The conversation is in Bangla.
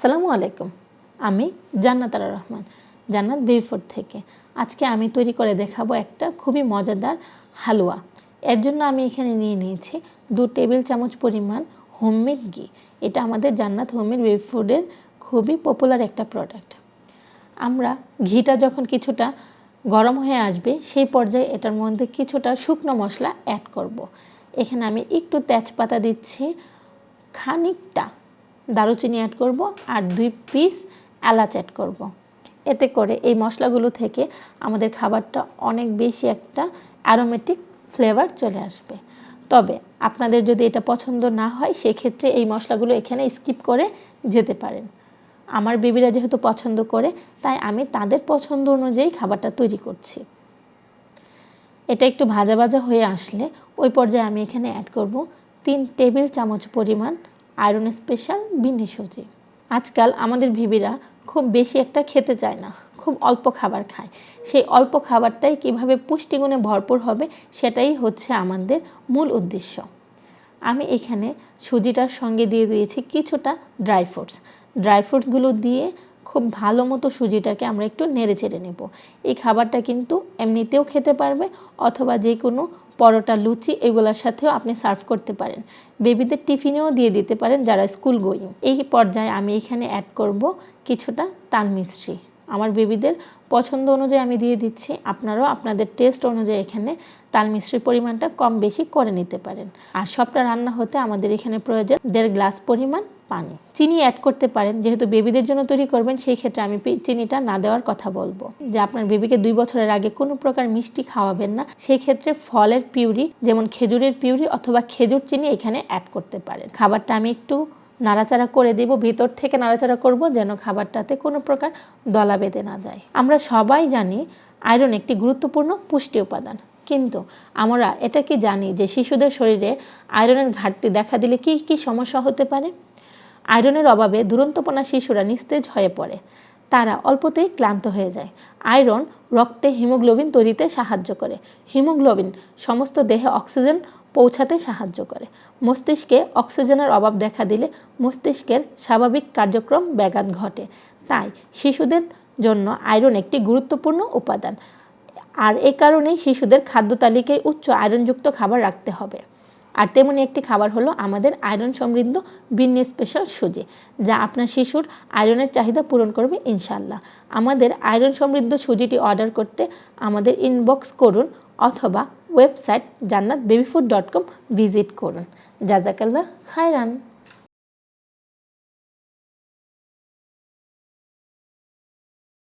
আসসালামু আলাইকুম। আমি জান্নাতারা রহমান, জান্নাত বেবিফুড থেকে। আজকে আমি তৈরি করে দেখাবো একটা খুবই মজাদার হালুয়া। এর জন্য আমি এখানে নিয়ে নিয়েছি দু টেবিল চামচ পরিমাণ হোমমেড ঘি। এটা আমাদের জান্নাত হোমমেড বেবি ফুডের খুবই পপুলার একটা প্রোডাক্ট আমরা ঘিটা যখন কিছুটা গরম হয়ে আসবে, সেই পর্যায়ে এটার মধ্যে কিছুটা শুকনো মশলা অ্যাড করব। এখানে আমি একটু তেজপাতা দিচ্ছি, খানিকটা দারুচিনি অ্যাড করব আর দুই পিস এলাচ অ্যাড করব। এতে করে এই মশলাগুলো থেকে আমাদের খাবারটা অনেক বেশি একটা অ্যারোমেটিক ফ্লেভার চলে আসবে। তবে আপনাদের যদি এটা পছন্দ না হয়, সেক্ষেত্রে এই মশলাগুলো এখানে স্কিপ করে যেতে পারেন। আমার বেবিরা যেহেতু পছন্দ করে, তাই আমি তাদের পছন্দ অনুযায়ী খাবারটা তৈরি করছি। এটা একটু ভাজা ভাজা হয়ে আসলে ওই পর্যায়ে আমি এখানে অ্যাড করব তিন টেবিল চামচ পরিমাণ আয়রন স্পেশাল বিন্নি সুজি। আজকাল আমাদের ভিবিরা খুব বেশি একটা খেতে চায় না, খুব অল্প খাবার খায়। সেই অল্প খাবারটাই কীভাবে পুষ্টিগুণে ভরপুর হবে সেটাই হচ্ছে আমাদের মূল উদ্দেশ্য। আমি এখানে সুজিটার সঙ্গে দিয়ে দিয়েছি কিছুটা ড্রাই ফ্রুটস। ড্রাই ফ্রুটসগুলো দিয়ে খুব ভালো মতো সুজিটাকে আমরা একটু নেড়ে চেড়ে নেব। এই খাবারটা কিন্তু এমনিতেও খেতে পারবে অথবা যে কোনো পরোটা, লুচি এগুলোর সাথেও আপনি সার্ভ করতে পারেন। বেবিদের টিফিনেও দিয়ে দিতে পারেন যারা স্কুল গোয়িং। এই পর্যায়ে আমি এখানে অ্যাড করব কিছুটা তাল মিশ্রি আমার বেবিদের পছন্দ অনুযায়ী আমি দিয়ে দিচ্ছি। আপনারাও আপনাদের টেস্ট অনুযায়ী এখানে তাল মিশ্রির পরিমাণটা কম বেশি করে নিতে পারেন। আর সবটা রান্না হতে আমাদের এখানে প্রয়োজন দেড় গ্লাস পরিমাণ পানি। চিনি অ্যাড করতে পারেন, যেহেতু বেবিদের জন্য তৈরি করবেন, সেই ক্ষেত্রে আমি চিনিটা না দেওয়ার কথা বলব। যে আপনার বেবিকে দুই বছরের আগে কোনো প্রকার মিষ্টি খাওয়াবেন না, সেই ক্ষেত্রে ফলের পিউরি, যেমন খেজুরের পিউরি অথবা খেজুর চিনি এখানে অ্যাড করতে পারেন। খাবারটা আমি একটু নাড়াচাড়া করে দিব, ভিতর থেকে নাড়াচাড়া করব, যেন খাবারটাতে কোনো প্রকার দলা বেঁধে না যায়। আমরা সবাই জানি আয়রন একটি গুরুত্বপূর্ণ পুষ্টি উপাদান। কিন্তু আমরা এটা কি জানি যে শিশুদের শরীরে আয়রনের ঘাটতি দেখা দিলে কি কি সমস্যা হতে পারে? আয়রনের অভাবে দুরন্তপনা শিশুরা নিস্তেজ হয়ে পড়ে। তারা অল্পতেই ক্লান্ত হয়ে যায়। আয়রন রক্তে হিমোগ্লোবিন তৈরিতে সাহায্য করে। হিমোগ্লোবিন সমস্ত দেহে অক্সিজেন পৌঁছাতে সাহায্য করে। মস্তিষ্কে অক্সিজেনের অভাব দেখা দিলে মস্তিষ্কের স্বাভাবিক কার্যক্রম ব্যাঘাত ঘটে। তাই শিশুদের জন্য আয়রন একটি গুরুত্বপূর্ণ উপাদান। আর এ কারণেই শিশুদের খাদ্য তালিকায় উচ্চ আয়রনযুক্ত খাবার রাখতে হবে। আর তেমনি একটি খাবার হলো আমাদের আয়রন সমৃদ্ধ বিন্নি স্পেশাল সুজি, যা আপনার শিশুর আয়রনের চাহিদা পূরণ করবে ইনশাল্লাহ আমাদের আয়রন সমৃদ্ধ সুজিটি অর্ডার করতে আমাদের ইনবক্স করুন অথবা ওয়েবসাইট জান্নাত বেবিফুড ডট কম ভিজিট করুন। জাজাকাল্লাহ খায়রান।